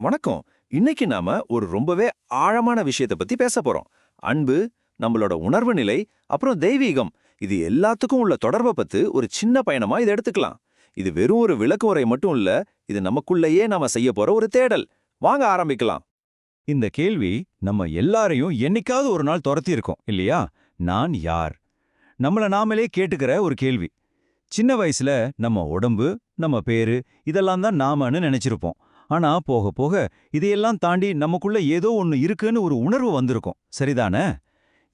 வணக்கம். இன்னைக்கு நாம ஒரு ரொம்பவே ஆழமான விஷயத்தை பத்தி பேச போறோம். அன்பு நம்மளோட உணர்வு நிலை அப்புறம் தெய்வீகம். இது எல்லாத்துக்கும் உள்ள தொடர்பை பத்து ஒரு சின்ன பயணமா இதை எடுத்துக்கலாம். இது வெறும் ஒரு விளக்கு உரை மட்டும் இல்ல இது நமக்குள்ளேயே நாம செய்ய போற ஒரு தேடல். வாங்க ஆரம்பிக்கலாம். இந்த கேள்வி நம்ம எல்லாரையும் என்னைக்காவது ஒரு நாள் துரத்தி இருக்கோம் இல்லையா? நான் யார்? நம்மள நாமளே கேட்டுக்கிற ஒரு கேள்வி. சின்ன வயசுல நம்ம உடம்பு நம்ம பேரு இதெல்லாம் தான் நாமன்னு நினைச்சிருப்போம். ஆனா போக போக இதையெல்லாம் தாண்டி நமக்குள்ள ஏதோ ஒன்னு இருக்குன்னு ஒரு உணர்வு வந்திருக்கும். சரிதானே?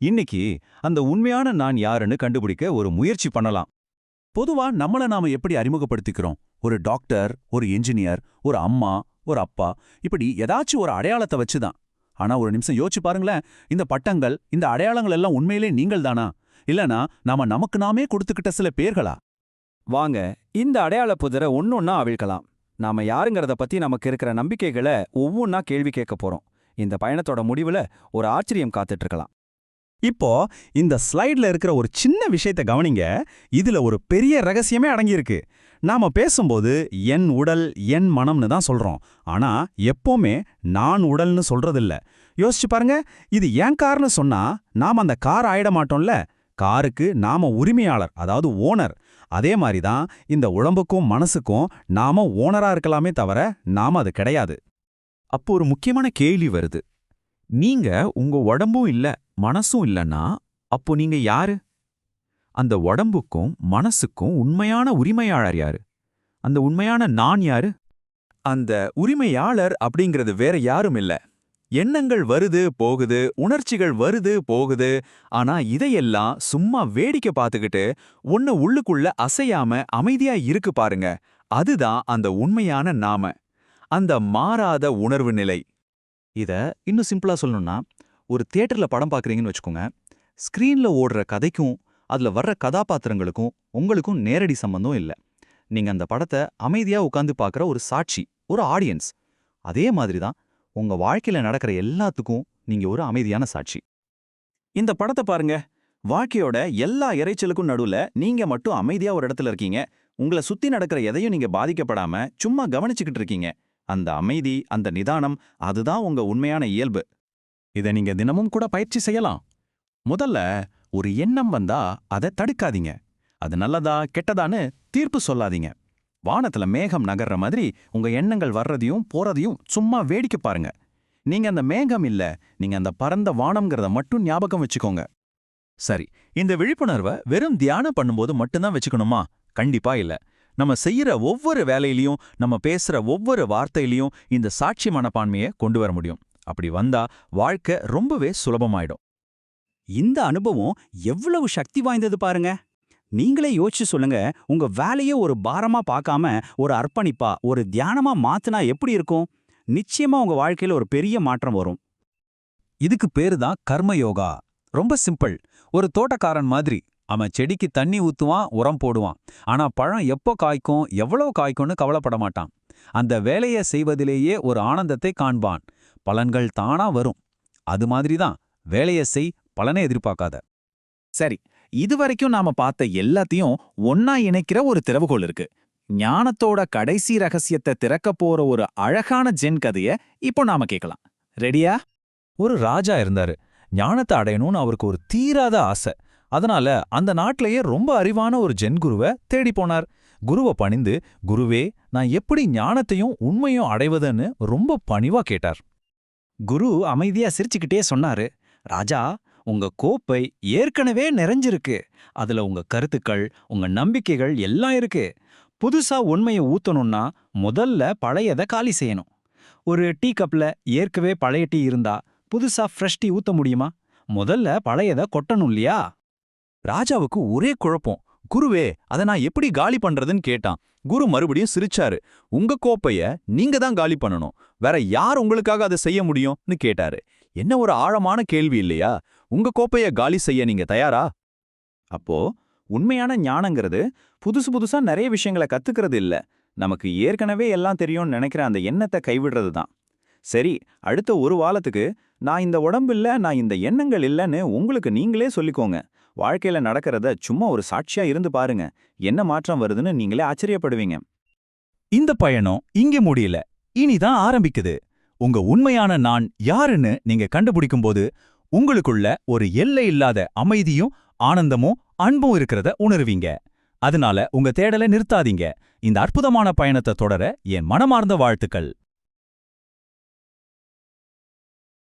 இன்னைக்கு அந்த உண்மையான நான் யாருன்னு கண்டுபிடிக்க ஒரு முயற்சி பண்ணலாம். பொதுவா நம்மள நாம எப்படி அறிமுகப்படுத்திக்கிறோம்? ஒரு டாக்டர் ஒரு இன்ஜினியர் ஒரு அம்மா ஒரு அப்பா இப்படி ஏதாச்சும் ஒரு அடையாளத்தை வச்சுதான். ஆனா ஒரு நிமிஷம் யோசிச்சு பாருங்களேன் இந்த பட்டங்கள் இந்த அடையாளங்கள் எல்லாம் உண்மையிலே நீங்கள் தானா? இல்லனா நாம நமக்கு நாமே கொடுத்துக்கிட்ட சில பேர்களா? வாங்க இந்த அடையாள புதரை ஒன்னொன்னா அவிழ்க்கலாம். நாம யாருங்கிறத பத்தி நமக்கு இருக்கிற நம்பிக்கைகளை ஒவ்வொன்னா கேள்வி கேட்க போறோம். இந்த பயணத்தோட முடிவுல ஒரு ஆச்சரியம் காத்துட்டு இருக்கலாம் இப்போ இந்த ஸ்லைட்ல இருக்கிற ஒரு சின்ன விஷயத்த கவனிங்க. இதுல ஒரு பெரிய ரகசியமே அடங்கியிருக்கு. நாம பேசும்போது என் உடல் என் மனம்னு தான் சொல்றோம். ஆனா எப்பவுமே நான் உடல்னு சொல்றதில்ல. யோசிச்சு பாருங்க இது ஏன் கார்னு சொன்னா நாம அந்த கார் ஆயிட மாட்டோம்ல. காருக்கு நாம உரிமையாளர் அதாவது ஓனர் அதே மாதிரி தான் இந்த உடம்புக்கும் மனசுக்கும் நாம ஓனரா இருக்கலாமே தவிர நாம அது கிடையாது. அப்போ ஒரு முக்கியமான கேள்வி வருது. நீங்க உங்க உடம்பும் இல்ல மனசும் இல்லனா அப்போ நீங்க யாரு? அந்த உடம்புக்கும் மனசுக்கும் உண்மையான உரிமையாளர் யாரு? அந்த உண்மையான நான் யாரு? அந்த உரிமையாளர் அப்படிங்கிறது வேற யாரும் இல்லை. எண்ணங்கள் வருது போகுது உணர்ச்சிகள் வருது போகுது. ஆனா இதையெல்லாம் சும்மா வேடிக்கை பார்த்துக்கிட்டு ஒன்னு உள்ளுக்குள்ள அசையாம அமைதியா இருக்கு பாருங்க. அதுதான் அந்த உண்மையான நாம. அந்த மாறாத உணர்வு நிலை. இத இன்னும் சிம்பிளா சொல்லணும்னா ஒரு தியேட்டர்ல படம் பாக்குறீங்கன்னு வச்சுக்கோங்க. ஸ்கிரீன்ல ஓடுற கதைக்கும் அதுல வர்ற கதாபாத்திரங்களுக்கும் உங்களுக்கும் நேரடி சம்பந்தம் இல்ல. நீங்க அந்த படத்தை அமைதியா உட்கார்ந்து பாக்குற ஒரு சாட்சி ஒரு ஆடியன்ஸ். அதே மாதிரி தான் உங்க வாழ்க்கையில நடக்கிற எல்லாத்துக்கும் நீங்க ஒரு அமைதியான சாட்சி. இந்த படத்தை பாருங்க. வாழ்க்கையோட எல்லா இறைச்சலுக்கும் நடுவுல நீங்க மட்டும் அமைதியா ஒரு இடத்துல இருக்கீங்க. உங்களை சுத்தி நடக்கிற எதையும் நீங்க பாதிக்கப்படாம சும்மா கவனிச்சுக்கிட்டு இருக்கீங்க. அந்த அமைதி அந்த நிதானம் அதுதான் உங்க உண்மையான இயல்பு. இதை நீங்க தினமும் கூட பயிற்சி செய்யலாம். முதல்ல ஒரு எண்ணம் வந்தா அதை தடுக்காதீங்க. அது நல்லதா கெட்டதான்னு தீர்ப்பு சொல்லாதீங்க. வானத்துல மேகம் நகர்ற மாதிரி உங்க எண்ணங்கள் வர்றதையும் போறதையும் சும்மா வேடிக்கை பாருங்க. நீங்க அந்த மேகம் இல்ல நீங்க அந்த பரந்த வானம்ங்கிறத மட்டும் ஞாபகம் வச்சுக்கோங்க. சரி இந்த விழிப்புணர்வை வெறும் தியானம் பண்ணும்போது மட்டும்தான் வச்சுக்கணுமா? கண்டிப்பா இல்ல. நம்ம செய்யற ஒவ்வொரு வேலையிலயும் நம்ம பேசுற ஒவ்வொரு வார்த்தையிலயும் இந்த சாட்சி மனப்பான்மையை கொண்டு வர முடியும். அப்படி வந்தா வாழ்க்கை ரொம்பவே சுலபமாயிடும். இந்த அனுபவம் எவ்வளவு சக்தி வாய்ந்தது பாருங்க. நீங்களே யோசிச்சு சொல்லுங்க உங்க வேலையை ஒரு பாரமா பார்க்காம ஒரு அர்ப்பணிப்பா ஒரு தியானமா மாத்துனா எப்படி இருக்கும்? நிச்சயமா உங்க வாழ்க்கையில ஒரு பெரிய மாற்றம் வரும். இதுக்கு பேரு தான் கர்ம யோகா. ரொம்ப சிம்பிள். ஒரு தோட்டக்காரன் மாதிரி. அவன் செடிக்கு தண்ணி ஊத்துவான் உரம் போடுவான். ஆனா பழம் எப்போ காய்க்கும் எவ்வளவு காய்க்கும்னு கவலைப்பட மாட்டான். அந்த வேலையை செய்வதிலேயே ஒரு ஆனந்தத்தை காண்பான். பலன்கள் தானா வரும். அது மாதிரி தான். வேலையை செய் பலனை எதிர்பார்க்காத. சரி. இதுவரைக்கும் நாம பார்த்த எல்லாத்தையும் ஒன்னா இணைக்கிற ஒரு திறவுகோல் இருக்கு. ஞானத்தோட கடைசி ரகசியத்தை திறக்க போற ஒரு அழகான ஜென் கதைய இப்போ நாம கேட்கலாம். ரெடியா ஒரு ராஜா இருந்தாரு. ஞானத்தை அடையணும்னு அவருக்கு ஒரு தீராத ஆசை. அதனால அந்த நாட்டிலேயே ரொம்ப அறிவான ஒரு ஜென் குருவை தேடி போனார். குருவை பணிந்து குருவே நான் எப்படி ஞானத்தையும் உண்மையும் அடைவதுன்னு ரொம்ப பணிவா கேட்டார். குரு அமைதியா சிரிச்சுக்கிட்டே சொன்னாரு. ராஜா உங்க கோப்பை ஏற்கனவே நிறைஞ்சிருக்கு. அதுல உங்க கருத்துக்கள் உங்க நம்பிக்கைகள் எல்லாம் இருக்கு. புதுசா உண்மையை ஊத்தணும்னா முதல்ல பழையத காலி செய்யணும். ஒரு டீ கப்ல ஏற்கவே பழைய டீ இருந்தா புதுசா ஃப்ரெஷ் டீ ஊத்த முடியுமா? முதல்ல பழையத கொட்டணும் இல்லையா? ராஜாவுக்கு ஒரே குழப்பம். குருவே அதை நான் எப்படி காலி பண்றதுன்னு கேட்டான். குரு மறுபடியும் சிரிச்சாரு. உங்க கோப்பைய நீங்க தான் காலி பண்ணணும். வேற யார் உங்களுக்காக அதை செய்ய முடியும்னு கேட்டாரு. என்ன ஒரு ஆழமான கேள்வி இல்லையா? உங்க கோப்பைய காலி செய்ய நீங்க தயாரா? அப்போ உண்மையான ஞானங்கிறது புதுசு புதுசா நிறைய விஷயங்களை கத்துக்கிறது இல்ல. நமக்கு ஏற்கனவே எல்லாம் தெரியும்னு நினைக்கிற அந்த எண்ணத்தை கைவிடுறது தான். சரி அடுத்த ஒரு வாரத்துக்கு நான் இந்த உடம்பு இல்ல நான் இந்த எண்ணங்கள் இல்லைன்னு உங்களுக்கு நீங்களே சொல்லிக்கோங்க. வாழ்க்கையில நடக்கிறத சும்மா ஒரு சாட்சியா இருந்து பாருங்க. என்ன மாற்றம் வருதுன்னு நீங்களே ஆச்சரியப்படுவீங்க. இந்த பயணம் இங்கே முடியல. இனிதான் ஆரம்பிக்குது. உங்க உண்மையான நான் யாருன்னு நீங்க கண்டுபிடிக்கும்போது உங்களுக்குள்ள ஒரு எல்லை இல்லாத அமைதியும் ஆனந்தமும் அன்பும் இருக்கிறத உணர்வீங்க. அதனால உங்க தேடலை நிறுத்தாதீங்க. இந்த அற்புதமான பயணத்தை தொடர என் மனமார்ந்த வாழ்த்துக்கள்.